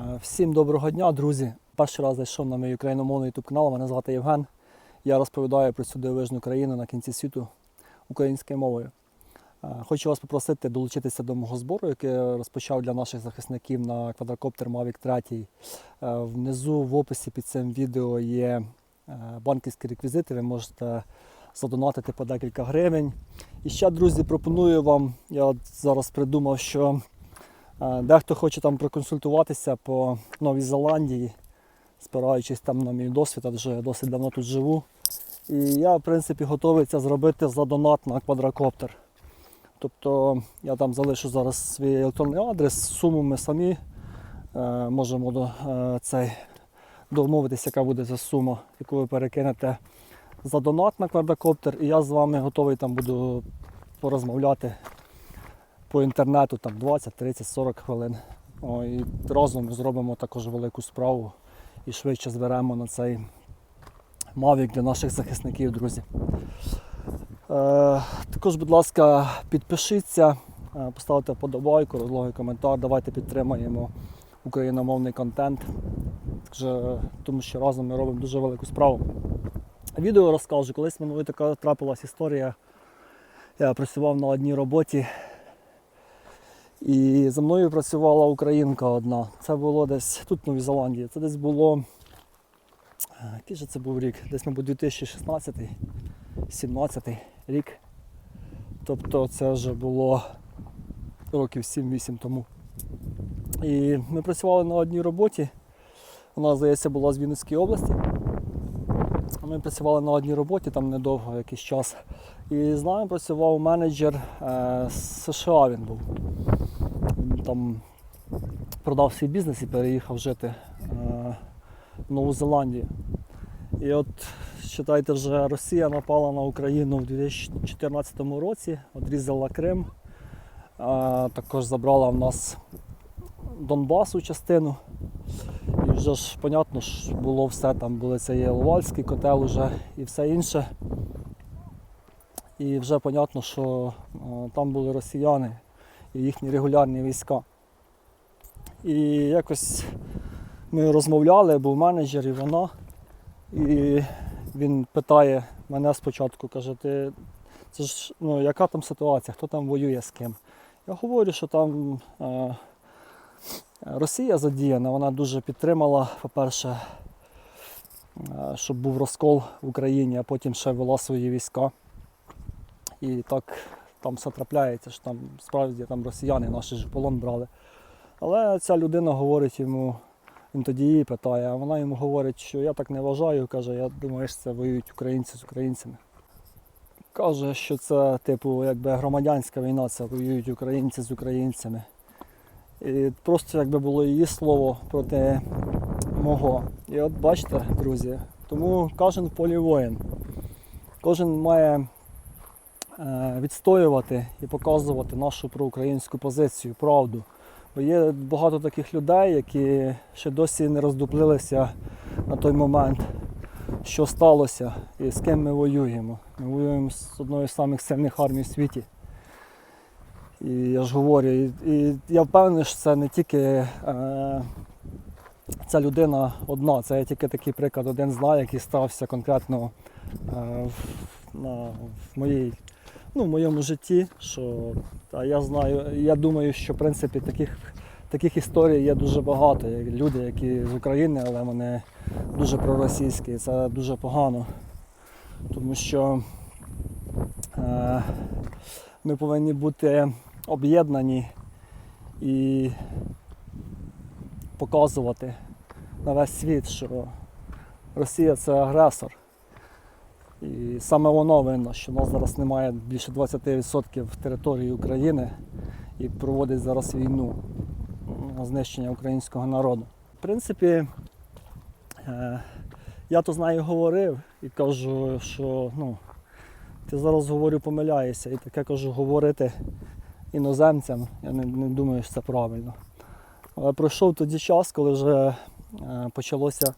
Е, Всім доброго дня, друзі. Перший раз зайшов на мій україномовний YouTube канал. Мене звати Євген. Я розповідаю про цю дивовижну країну на кінці світу українською мовою. Е, Хочу вас попросити долучитися до мого збору, який я розпочав для наших захисників на квадрокоптер Mavic 3. Е, Внизу в описі під цим відео є банківські реквізити. Ви можете задонатити по декілька гривень. І ще, друзі, пропоную вам, я зараз придумав, що дехто хоче там проконсультуватися по Новій Зеландії, спираючись там на мій досвід, адже я досить давно тут живу. І я, в принципі, готовий це зробити за донат на квадрокоптер. Тобто я там залишу зараз свій електронний адрес, суму ми самі е, можемо до, е, цей, домовитися, яка буде за сума, яку ви перекинете за донат на квадрокоптер. І я з вами готовий там буду порозмовляти по інтернету там 20, 30, 40 хвилин. О, і разом зробимо також велику справу і швидше зберемо на цей Mavic для наших захисників, друзі. Е, також, будь ласка, підпишіться, е, поставте вподобайку, розлогий коментар, давайте підтримаємо україномовний контент. Тому що разом ми робимо дуже велику справу. Відео розкажу, колись минулої така трапилась історія. Я працював на одній роботі. І за мною працювала українка одна. Це було десь тут, в Новій Зеландії. Це десь було. е, Який же це був рік? Десь, мабуть, 2016 17 рік. Тобто це вже було років 7-8 тому. І ми працювали на одній роботі. Вона, здається, була з Вінницької області. Ми працювали на одній роботі там недовго якийсь час. І з нами працював менеджер е, з США він був. Там продав свій бізнес і переїхав жити е, в Нову Зеландію. І от, вважайте, вже Росія напала на Україну в 2014 році, відрізала Крим, також забрала в нас Донбасу частину. І вже ж, понятно, ж було все, там були це є котел уже і все інше. І вже понятно, що там були росіяни і їхні регулярні війська. І якось ми розмовляли, був менеджер і вона. І він питає мене спочатку, каже, ти це ж ну, яка там ситуація, хто там воює з ким? Я говорю, що там е, Росія задіяна, вона дуже підтримала, по-перше, е, щоб був розкол в Україні, а потім ще вела свої війська. І так там все трапляється, що там справді там росіяни наші ж полон брали. Але ця людина говорить йому, він тоді її питає, а вона йому говорить, що я так не вважаю, каже, я думаю, що це воюють українці з українцями. Каже, що це типу якби громадянська війна, це воюють українці з українцями. І просто якби було її слово проти мого. І от бачите, друзі, тому кожен в полі воїн. Кожен має відстоювати і показувати нашу проукраїнську позицію, правду. Бо є багато таких людей, які ще досі не роздуплилися на той момент, що сталося і з ким ми воюємо. Ми воюємо з одною з самих сильних армій в світі. І я ж говорю, і, і я впевнений, що це не тільки е, ця людина одна, це я тільки такий приклад один знаю, який стався конкретно е, в, на, в моїй ну, в моєму житті, що та, я знаю, я думаю, що в принципі таких, таких історій є дуже багато. Люди, які з України, але вони дуже проросійські, це дуже погано. Тому що е, ми повинні бути об'єднані і показувати на весь світ, що Росія це агресор. І саме воно винно, що у нас зараз немає більше 20% території України і проводить зараз війну на знищення українського народу. В принципі, е, я то з нею говорив і кажу, що ну, ти зараз говорю, помиляєшся. І таке кажу, говорити іноземцям, я не, не думаю, що це правильно. Але пройшов тоді час, коли вже почалося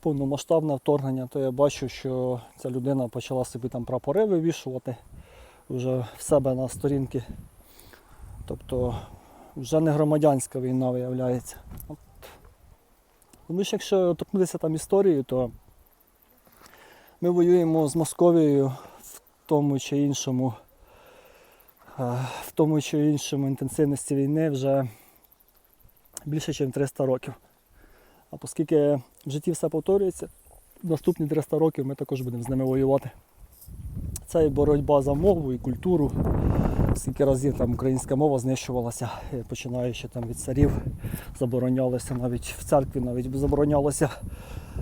повномасштабне вторгнення, то я бачу, що ця людина почала собі там прапори вивішувати вже в себе на сторінки. Тобто вже не громадянська війна виявляється. Тому що якщо торкнутися там історією, то ми воюємо з Московією в тому чи іншому, е, в тому чи іншому інтенсивності війни вже більше, ніж 300 років. А оскільки в житті все повторюється, наступні 300 років ми також будемо з ними воювати. Це і боротьба за мову і культуру. Скільки разів там українська мова знищувалася, е, починаючи там від царів, заборонялося навіть в церкві, навіть заборонялося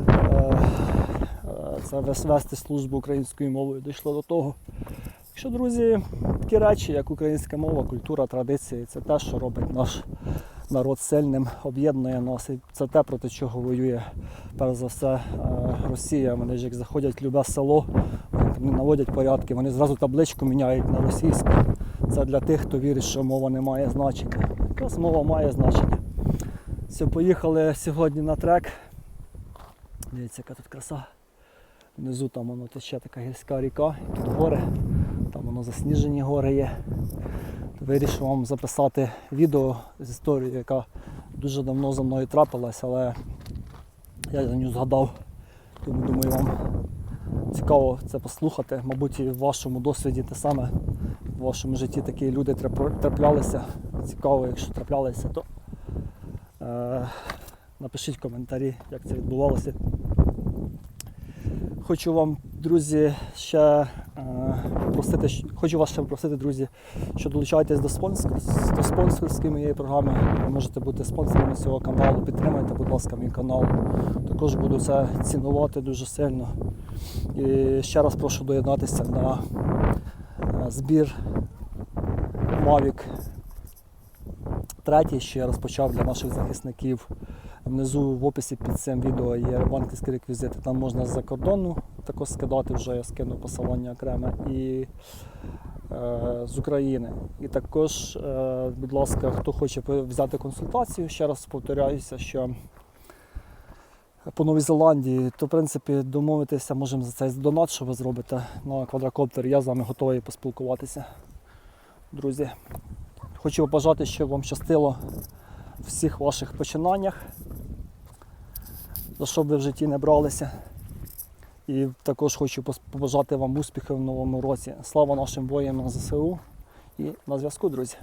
е, е, це вести службу українською мовою. Дійшло до того. Якщо, друзі, такі речі, як українська мова, культура, традиції, це те, що робить наш народ сильним, об'єднує нас. І це те, проти чого воює перш за все е, Росія. Вони ж як заходять в любе село, вони наводять порядки, вони зразу табличку міняють на російську. Це для тих, хто вірить, що мова не має значення. Якраз мова має значення. Все, поїхали сьогодні на трек. Дивіться, яка тут краса. Внизу там воно тече така гірська ріка, тут гори, там воно засніжені гори є. Вирішив вам записати відео з історією, яка дуже давно за мною трапилась, але я за нього згадав. Тому думаю, вам цікаво це послухати. Мабуть, і в вашому досвіді те саме. В вашому житті такі люди траплялися. Цікаво, якщо траплялися, то е, напишіть в коментарі, як це відбувалося. Хочу вам, друзі, ще е, попросити, щ- хочу вас ще попросити, друзі, що долучайтесь до, спонсор, до спонсорської моєї програми. Ви можете бути спонсорами цього каналу. Підтримайте, будь ласка, мій канал. Також буду це цінувати дуже сильно. І ще раз прошу доєднатися на е, збір Mavic третій, що я розпочав для наших захисників. Внизу в описі під цим відео є банківські реквізити. Там можна з-за кордону також скидати, вже я скину посилання окреме і е, з України. І також, е, будь ласка, хто хоче взяти консультацію, ще раз повторяюся, що по Новій Зеландії, то в принципі домовитися можемо за цей донат, що ви зробите на квадрокоптер. Я з вами готовий поспілкуватися. Друзі, хочу побажати, щоб вам щастило в всіх ваших починаннях, за що ви в житті не бралися. І також хочу побажати вам успіхів в новому році. Слава нашим воїнам ЗСУ і на зв'язку, друзі.